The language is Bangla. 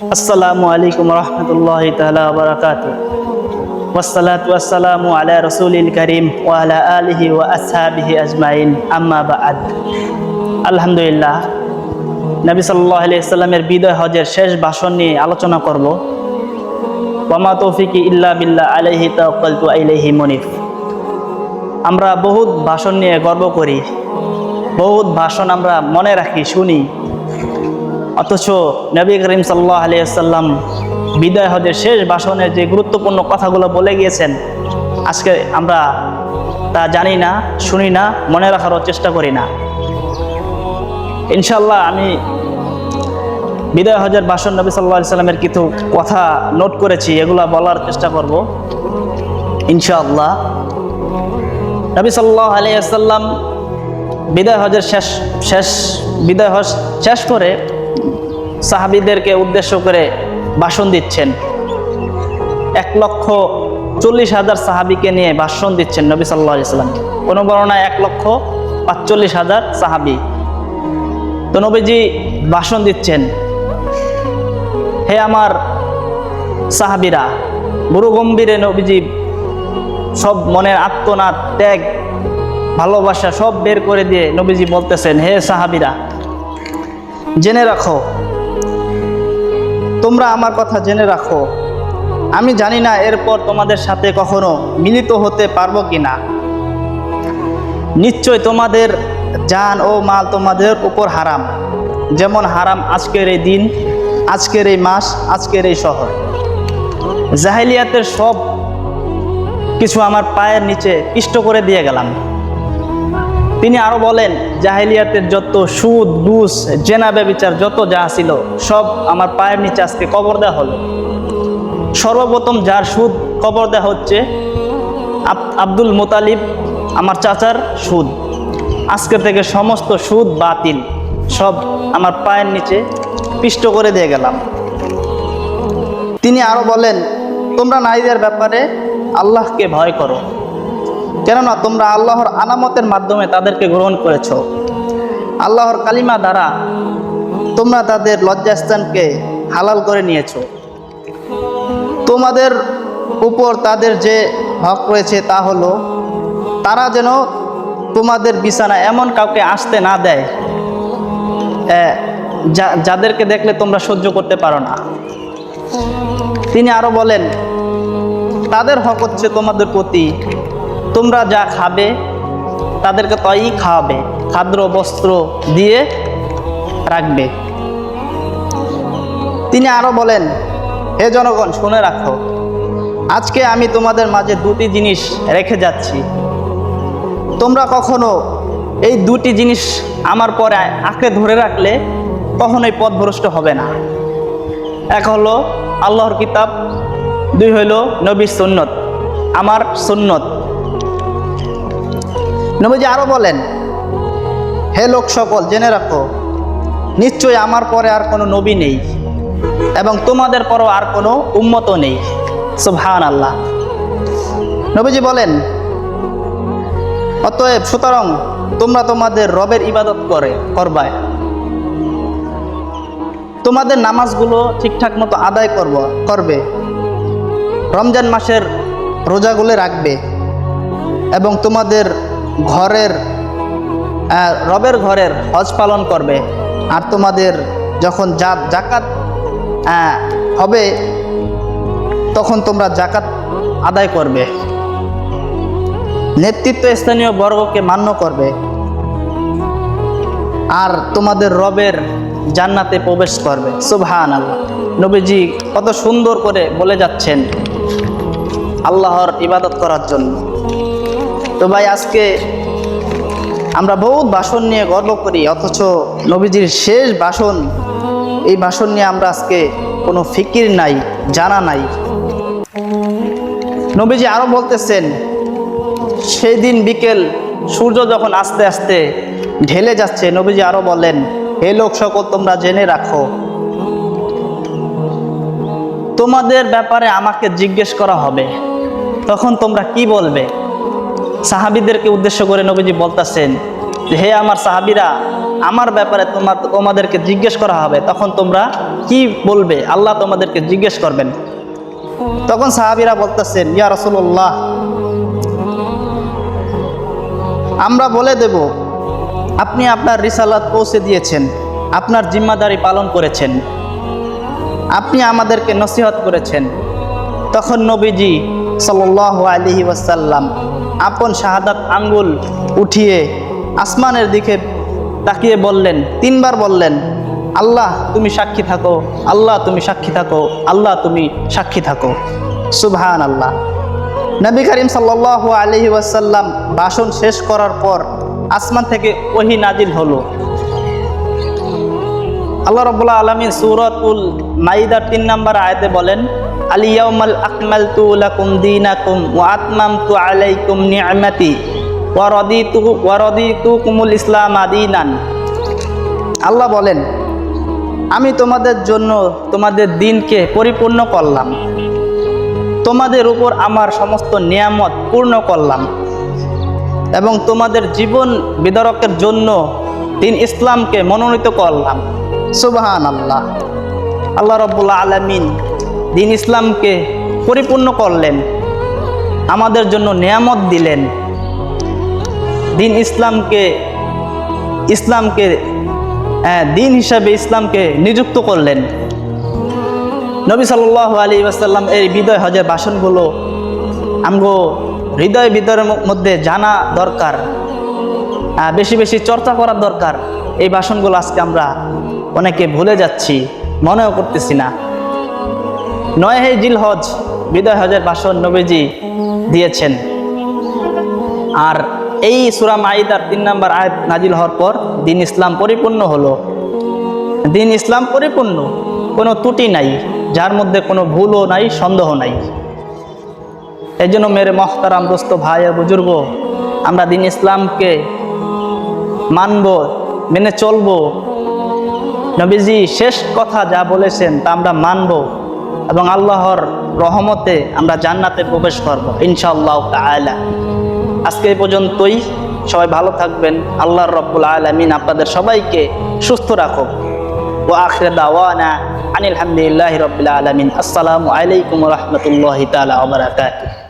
আসসালামু আলাইকুম রহমতুল্লাহ তালা বারাকাত والصلاة والسلام على رسول الكريم وعلى آله وأصحابه أجمعين أما بعد আলহামদুলিল্লাহ নবী সাল্লাহ আলিয়াল্লামের বিদয় হজের শেষ ভাষণ নিয়ে আলোচনা করব ওয়ামা তৌফিকি ইল্লা বিল্লাহ আলাইহি তাওয়াক্কালতু আলাইহি মুনিফ আমরা বহুত ভাষণ নিয়ে গর্ব করি বহুত ভাষণ আমরা মনে রাখি শুনি অথচ নবী করিম সাল্লাহ আলিয়াল্লাম বিদায় হজের শেষ ভাষণে যে গুরুত্বপূর্ণ কথাগুলো বলে গিয়েছেন, আজকে আমরা তা জানি না, শুনি না, মনে রাখারও চেষ্টা করি না। ইনশাল্লাহ আমি বিদায় হজের ভাষণ নবী সাল্লাহ সাল্লামের কিছু কথা নোট করেছি, এগুলো বলার চেষ্টা করব, ইনশাআল্লাহ। নবী সাল্লাহ আলিয়াল্লাম বিদায় হজের শেষ শেষ, বিদায় হজ শেষ করে সাহাবিদেরকে উদ্দেশ্য করে ভাষণ দিচ্ছেন। এক লক্ষ চল্লিশ হাজার সাহাবিকে নিয়ে ভাষণ দিচ্ছেন নবী সাল্লাহ সাল্লাম। কোনো বর্ণায় এক লক্ষ পাঁচচল্লিশ হাজার সাহাবি। তো নবীজি ভাষণ দিচ্ছেন, হে আমার সাহাবিরা গুরু গম্ভীরে নবীজি সব মনের আত্মনাদ ত্যাগ, ভালোবাসা সব বের করে দিয়ে নবীজি বলতেছেন, হে সাহাবিরা, জেনে রাখো তোমরা আমার কথা জেনে রাখো। আমি জানি না এরপর তোমাদের সাথে কখনো মিলিত হতে পারব কি না নিশ্চয় তোমাদের জান ও মাল তোমাদের উপর হারাম। যেমন হারাম আজকের এই দিন, আজকের এই মাস, আজকের এই শহর। জাহিলিয়াতের সব কিছু আমার পায়ের নিচে পিষ্ট করে দিয়ে গেলাম। তিনি আরও বলেন, জাহেলিয়াতের যত সুদ, ঘুষ, জেনা ব্যবিচার, যত যা ছিল, সব আমার পায়ের নিচে আজকে কবর দেওয়া হলো। সর্বপ্রথম যার সুদ কবর দেওয়া হচ্ছে আব্দুল মোতালিব, আমার চাচার সুদ। আজকে থেকে সমস্ত সুদ বাতিল, সব আমার পায়ের নিচে পিষ্ট করে দিয়ে গেলাম। তিনি আরও বলেন, তোমরা নারীদের ব্যাপারে আল্লাহকে ভয় করো। কেননা তোমরা আল্লাহর আলামতের মাধ্যমে তাদেরকে গ্রহণ করেছ। আল্লাহর কালিমা দ্বারা তোমরা তাদের লজ্জাস্থানকে হালাল করে নিয়েছ। তোমাদের উপর তাদের যে হক রয়েছে তা হলো, তারা যেন তোমাদের বিছানা এমন কাউকে আসতে না দেয় যাদেরকে দেখলে তোমরা সহ্য করতে পারো না। তিনি আরও বলেন, তাদের হক হচ্ছে তোমাদের প্রতি তোমরা যা খাবে, তাদেরকে তাই খাওয়াবে। খাদ্য, বস্ত্র দিয়ে রাখবে। তিনি আরও বলেন, হে জনগণ, শুনে রাখো। আজকে আমি তোমাদের মাঝে দুটি জিনিস রেখে যাচ্ছি। তোমরা কখনো এই দুটি জিনিস আমার পরে আঁকড়ে ধরে রাখলে কখনোই পথভ্রষ্ট হবে না। এক হলো আল্লাহর কিতাব, দুই হইল নবীর সুন্নত। আমার সুন্নত। নবীজি আরও বলেন, হে লোক সকল, জেনে রাখো, নিশ্চয়ই আমার পরে আর কোনো নবী নেই এবং তোমাদের পরও আর কোনো উম্মত নেই। সুবহান আল্লাহ নবীজি বলেন, অতএব সুতরাং তোমরা তোমাদের রবের ইবাদত করে করবায় তোমাদের নামাজগুলো ঠিকঠাক মতো আদায় করব, করবে। রমজান মাসের রোজাগুলো রাখবে এবং তোমাদের ঘরের রবের ঘরের হজ পালন করবে। আর তোমাদের যখন যা জাকাত হবে, তখন তোমরা জাকাত আদায় করবে। নেতৃত্ব স্থানীয় বর্গকে মান্য করবে। আর তোমাদের রবের জান্নাতে প্রবেশ করবে। সুবহান নবীজি কত সুন্দর করে বলে যাচ্ছেন আল্লাহর ইবাদত করার জন্য। তো ভাই আজকে আমরা বহুত ভাষণ নিয়ে গর্ব করি, অথচ নবীজির শেষ ভাষণ, এই ভাষণ নিয়ে আমরা আজকে কোনো ফিকির নাই, জানা নাই। নবীজি আরও বলতেছেন সেই দিন বিকেল সূর্য যখন আস্তে আস্তে ঢেলে যাচ্ছে, নবীজি আরও বলেন, হে লোক সকল, তোমরা জেনে রাখো। তোমাদের ব্যাপারে আমাকে জিজ্ঞেস করা হবে, তখন তোমরা কি বলবে? সাহাবিদেরকে উদ্দেশ্য করে নবীজি বলতেছেন যে, হে আমার সাহাবিরা, আমার ব্যাপারে তোমার, তোমাদেরকে জিজ্ঞেস করা হবে। তখন তোমরা কি বলবে? আল্লাহ তোমাদেরকে জিজ্ঞেস করবেন। তখন সাহাবিরা বলতেছেন, ইয়া রসুল্লাহ আমরা বলে দেব, আপনি আপনার রিসালাত পৌঁছে দিয়েছেন, আপনার জিম্মাদারি পালন করেছেন, আপনি আমাদেরকে নসিহত করেছেন। তখন নবীজি সাল আলহি ওয়াসাল্লাম আপন শাহাদাত আঙ্গুল উঠিয়ে আসমানের দিকে তাকিয়ে বললেন, তিনবার বললেন, আল্লাহ, তুমি সাক্ষী থাকো, আল্লাহ, তুমি সাক্ষী থাকো, আল্লাহ, তুমি সাক্ষী থাকো। সুবহান আল্লাহ নবী করিম সাল্লাহ আলহি ওয়াসাল্লাম ভাষণ শেষ করার পর আসমান থেকে ওহি নাজিল হলো। আল্লাহ রব্বুল্লাহ আলমিন সুরতুল মাইদার তিন নম্বর আয়তে বলেন আলিয়াউমাল আকমাল তু লাকুম দিনাকুম ওয়া আতমাম তু আলাইকুম নিয়ামাতি ওয়া রদিতু ওয়া রদিতু কুমুল ইসলাম আদিনান আল্লাহ বলেন, আমি তোমাদের জন্য তোমাদের দিনকে পরিপূর্ণ করলাম। তোমাদের উপর আমার সমস্ত নিয়ামত পূর্ণ করলাম। এবং তোমাদের জীবন বিতরকের জন্য দিন ইসলামকে মনোনীত করলাম। সুবহান আল্লাহ আল্লাহ রব্বুল্লা আলমিন দিন ইসলামকে পরিপূর্ণ করলেন, আমাদের জন্য নিয়ামত দিলেন। দিন ইসলামকে ইসলামকে দিন হিসাবে ইসলামকে নিযুক্ত করলেন। নবী সাল্লাহ আলী আসাল্লাম এই বিদয় হজের ভাষণগুলো আমগো হৃদয় বিদয়ের মধ্যে জানা দরকার বেশি বেশি চর্চা করার দরকার। এই বাসনগুলো আজকে আমরা অনেকে ভুলে যাচ্ছি, মনেও করতেছি না। নয় হে জিল হজ বিদয় হজের ভাষণ নবীজি দিয়েছেন। আর এই সুরা মাইদার তিন নম্বর আয়াত নাজিল হওয়ার পর দিন ইসলাম পরিপূর্ণ হলো। দিন ইসলাম পরিপূর্ণ, কোনো ত্রুটি নাই, যার মধ্যে কোনো ভুলও নাই, সন্দেহ নাই। এই জন্য মেরে মহতারাম দোস্ত, ভাই আর বুজুর্গ, আমরা দিন ইসলামকে মানব, মেনে চলবো। নবীজি শেষ কথা যা বলেছেন তা আমরা মানব। এবং আল্লাহর রহমতে আমরা জান্নাতে প্রবেশ করব, ইনশাআল্লাহ তালা আজকে এই পর্যন্তই। সবাই ভালো থাকবেন। আল্লাহর রব্বুল আলমিন আপনাদের সবাইকে সুস্থ রাখুক। ও আখরে দাওয়ানা আনিল হামদুলিল্লাহ রবিল আলমিন। আসসালামু আলাইকুম রহমতুল্লাহ তালা ওবরাকাতুহ